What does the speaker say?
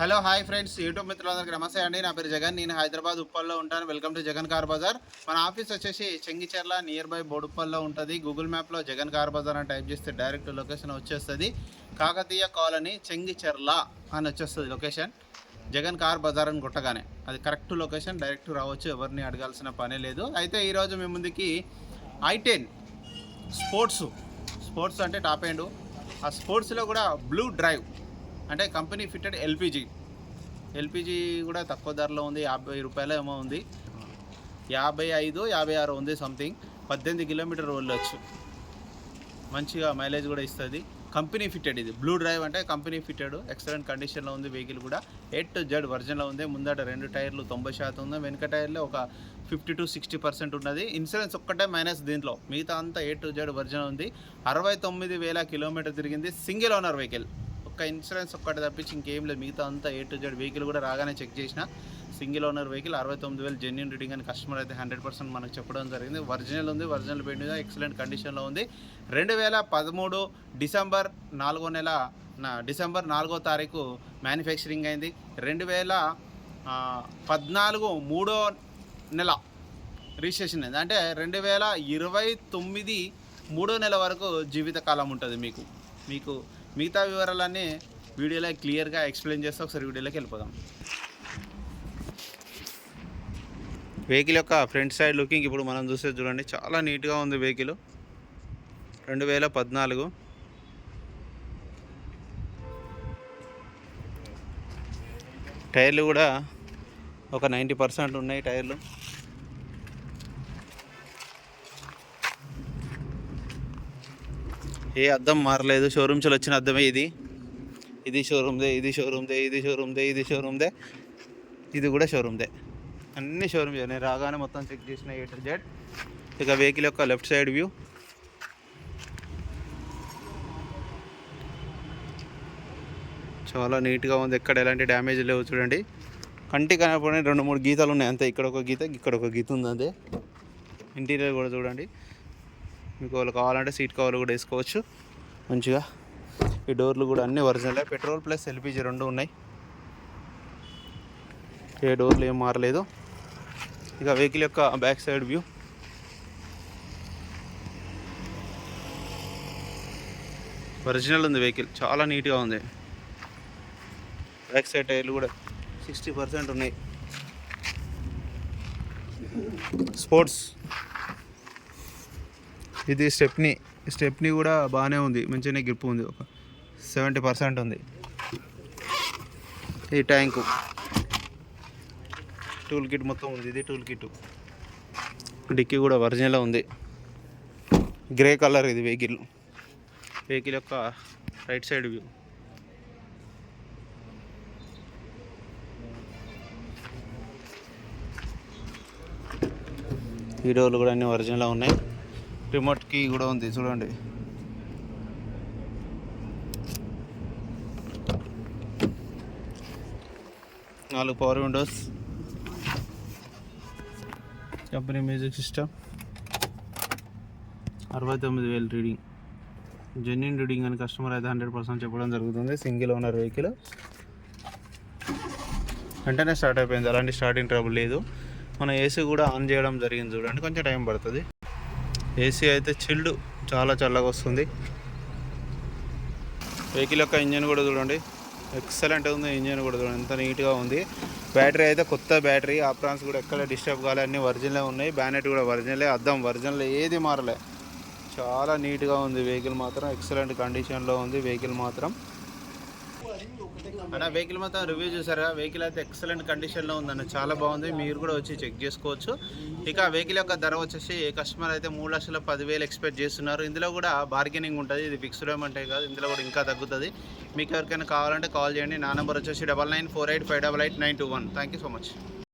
Hello hi friends. YouTube మిత్రులందరికీ నమస్తే అండి. నా పేరు జగన్. నేను హైదరాబాద్ ఉప్పల్లో ఉంటాను. Welcome to Jagan car Bazaar. మన ఆఫీస్ వచ్చేసి చెంగిచెర్ల నియర్ బై బోడుప్పల్లో ఉంటుంది. గూగుల్ మ్యాప్లో జగన్ కార్ బజార్ అని టైప్ చేస్తే డైరెక్ట్ లొకేషన్ వచ్చేస్తుంది. కాకతీయ కాలనీ చెంగిచెర్ల అని వచ్చేస్తుంది లొకేషన్. జగన్ కార్ బజార్ అని కొట్టగానే అది కరెక్ట్ లొకేషన్ డైరెక్ట్ రావచ్చు. ఎవరిని అడగాల్సిన పనే లేదు. అయితే ఈరోజు మీ ముందుకి ఐ టెన్ స్పోర్ట్స్. స్పోర్ట్స్ అంటే టాప్ ఎండ్ ఆ స్పోర్ట్స్లో కూడా బ్లూ డ్రైవ్. అంటే కంపెనీ ఫిట్టెడ్ ఎల్పిజి. ఎల్పిజి కూడా తక్కువ ధరలో ఉంది యాభై రూపాయలు ఏమో ఉంది. యాభై ఐదు యాభై ఆరు ఉంది సంథింగ్ పద్దెనిమిది కిలోమీటర్ వెళ్ళొచ్చు. మంచిగా మైలేజ్ కూడా ఇస్తుంది. కంపెనీ ఫిట్టెడ్ ఇది. బ్లూ డ్రైవ్ అంటే కంపెనీ ఫిట్టెడ్ ఎక్సలెంట్ కండిషన్లో ఉంది వెహికల్ కూడా. ఎయిట్ టు జెడ్ వర్జన్లో ఉంది. ముందట రెండు టైర్లు తొంభై శాతం ఉంది. వెనుక టైర్లో ఒక ఫిఫ్టీ టు సిక్స్టీ పర్సెంట్ ఉన్నది. ఇన్సూరెన్స్ ఒక్కటే మైనస్ దీంట్లో. మిగతా అంతా ఎయిట్ టు జెడ్ వర్జన్ ఉంది. అరవై తొమ్మిది వేల కిలోమీటర్ తిరిగింది సింగిల్ ఓనర్ వెహికల్ ఒక్క ఇన్సూరెన్స్ ఒక్కటి తప్పించి ఇంకేం లేదు. మిగతా అంతా ఏ టు జెడ్ వెహికల్ కూడా రాగానే చెక్ చేసిన. సింగిల్ ఓనర్ వెహికల్ అరవై తొమ్మిది వేలు జెన్యున్ రీడింగ్ అని కస్టమర్ అయితే హండ్రెడ్ పర్సెంట్ మనకు చెప్పడం జరిగింది. ఒరిజినల్ ఉంది ఒరిజినల్ పెయింట్ మీద ఎక్సలెంట్ కండిషన్లో ఉంది. రెండు వేల పదమూడు డిసెంబర్ నాలుగో నెల నా డిసెంబర్ నాలుగో తారీఖు మ్యానుఫ్యాక్చరింగ్ అయింది. రెండు వేల పద్నాలుగు మూడో నెల రిజిస్ట్రేషన్ అయింది. అంటే రెండు వేల ఇరవై తొమ్మిది మూడో నెల వరకు జీవితకాలం ఉంటుంది మీకు. మీకు మిగతా వివరాలన్నీ వీడియోలో క్లియర్గా ఎక్స్ప్లెయిన్ చేస్తే ఒకసారి వీడియోలోకి వెళ్ళిపోదాం. వెహికల్ యొక్క ఫ్రంట్ సైడ్ లుకింగ్ ఇప్పుడు మనం చూస్తే చూడండి చాలా నీట్గా ఉంది వెహికల్. రెండు వేల పద్నాలుగు. టైర్లు కూడా ఒక నైంటీ పర్సెంట్ ఉన్నాయి టైర్లు. ఏ అద్దం మారలేదు. షోరూమ్స్లో వచ్చిన అద్దమే ఇది. ఇది షోరూమ్దే ఇది షోరూమ్దే ఇది షోరూమ్దే ఇది షోరూమ్దే. ఇది కూడా షోరూమ్దే. అన్ని షోరూమ్ నేను రాగానే మొత్తం చెక్ చేసిన ఏ టు జెడ్ ఇక వెహికల్ యొక్క లెఫ్ట్ సైడ్ వ్యూ చాలా నీట్గా ఉంది. ఎక్కడ ఎలాంటి డ్యామేజ్ లేవు చూడండి. కంటి కనపడే రెండు మూడు గీతాలు ఉన్నాయి. అంతే ఇక్కడ ఒక గీత ఇక్కడ ఒక గీత ఉంది అంతే. ఇంటీరియర్ కూడా చూడండి. మీకు వాళ్ళు కావాలంటే సీట్ కవర్లు కూడా వేసుకోవచ్చు. మంచిగా. ఈ డోర్లు కూడా అన్నీ ఒరిజినలే. పెట్రోల్ ప్లస్ ఎల్పిజి రెండు ఉన్నాయి. ఏ డోర్లు ఏం మారలేదు. ఇక వెహికల్ యొక్క బ్యాక్ సైడ్ వ్యూ. ఒరిజినల్ ఉంది వెహికల్. చాలా నీట్గా ఉంది. బ్యాక్ సైడ్ టైర్లు కూడా సిక్స్టీ పర్సెంట్ ఉన్నాయి. స్పోర్ట్స్. ఇది స్టెప్ని స్టెప్ని కూడా బాగానే ఉంది. మంచిగానే గ్రిప్ ఉంది. ఒక సెవెంటీ పర్సెంట్ ఉంది. ఈ ట్యాంకు టూల్ కిట్ మొత్తం ఉంది. ఇది టూల్ కిట్ డిక్కీ కూడా ఒరిజినల్ ఉంది. గ్రే కలర్ ఇది వెహికల్ వెహికల్ యొక్క రైట్ సైడ్ వ్యూ వీడియోలు కూడా అన్ని ఒరిజినల్ ఉన్నాయి. రిమోట్ కీ కూడా ఉంది చూడండి. నాలుగు power windows. Company music system. అరవై తొమ్మిది వేలు రీడింగ్. జెన్యున్ రీడింగ్ అని కస్టమర్ అయితే హండ్రెడ్ పర్సెంట్ చెప్పడం జరుగుతుంది. సింగిల్ ఓనర్ వెహికల్ వెంటనే స్టార్ట్ అయిపోయింది. అలాంటి స్టార్టింగ్ ట్రబుల్ లేదు. మన ఏసీ కూడా ఆన్ చేయడం జరిగింది చూడండి. కొంచెం టైం పడుతుంది. ఏసీ అయితే చిల్డ్ చాలా చల్లగా వస్తుంది. వెహికల్ యొక్క ఇంజన్ కూడా చూడండి. ఎక్సలెంట్ ఉంది ఇంజన్ కూడా చూడండి. ఎంత నీట్గా ఉంది. బ్యాటరీ అయితే కొత్త బ్యాటరీ ఆప్రాన్స్ కూడా ఎక్కడ డిస్టర్బ్ కాలే. అన్నీ ఒరిజినలే ఉన్నాయి. బ్యానెట్ కూడా ఒరిజినలే అద్దం ఒరిజినల్ ఏది మారలే. చాలా నీట్గా ఉంది. వెహికల్ మాత్రం ఎక్సలెంట్ కండిషన్లో ఉంది. వెహికల్ మాత్రం అన్న వెహికల్ మొత్తం రివ్యూ చూసారా? వెహికల్ అయితే ఎక్సలెంట్ కండిషన్లో ఉందన్న చాలా బాగుంది. మీరు కూడా వచ్చి చెక్ చేసుకోవచ్చు. ఇక వెహికల్ యొక్క ధర వచ్చేసి ఏ కస్టమర్ అయితే మూడు లక్షల పదివేలు ఎక్స్పెక్ట్ చేస్తున్నారు. ఇందులో కూడా బార్గెనింగ్ ఉంటుంది. ఇది ఫిక్స్డ్ అమౌంట్ కాదు ఇందులో కూడా ఇంకా తగ్గుతుంది. మీకు ఎవరికైనా కావాలంటే కాల్ చేయండి. నా నెంబర్ వచ్చేసి double nine four eight five double eight nine two one thank you so much